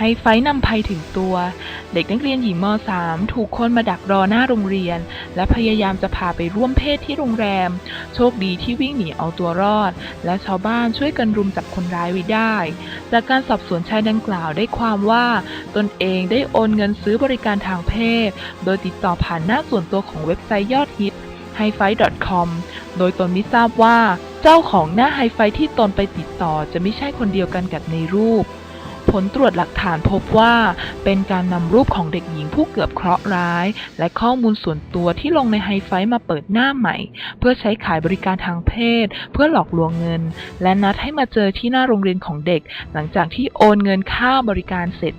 ไฮไฟนำภัยถึงตัว เด็กนักเรียนหญิงม .3 ถูกคนมาดักรอหน้าโรงเรียน และพยายามจะพาไปร่วมเพศที่โรงแรม โชคดีที่วิ่งหนีเอาตัวรอด และชาวบ้านช่วยกันรุมจับคนร้ายไว้ได้ จากการสอบสวนชายดังกล่าวได้ความว่า ตนเองได้โอนเงินซื้อบริการทางเพศ โดยติดต่อผ่านหน้าส่วนตัวของเว็บไซต์ยอดฮิต h i f i c o m โดยตนไม่ทราบว่า เจ้าของหน้าไฮไฟที่ตนไปติดต่อจะไม่ใช่คนเดียวกันกับในรูป ผลตรวจหลักฐานพบว่า เป็นการนำรูปของเด็กหญิงผู้เกือบเคราะห์ร้าย และข้อมูลส่วนตัวที่ลงในไฮไฟมาเปิดหน้าใหม่ เพื่อใช้ขายบริการทางเพศ เพื่อหลอกลวงเงิน และนัดให้มาเจอที่หน้าโรงเรียนของเด็ก หลังจากที่โอนเงินค่าบริการเสร็จ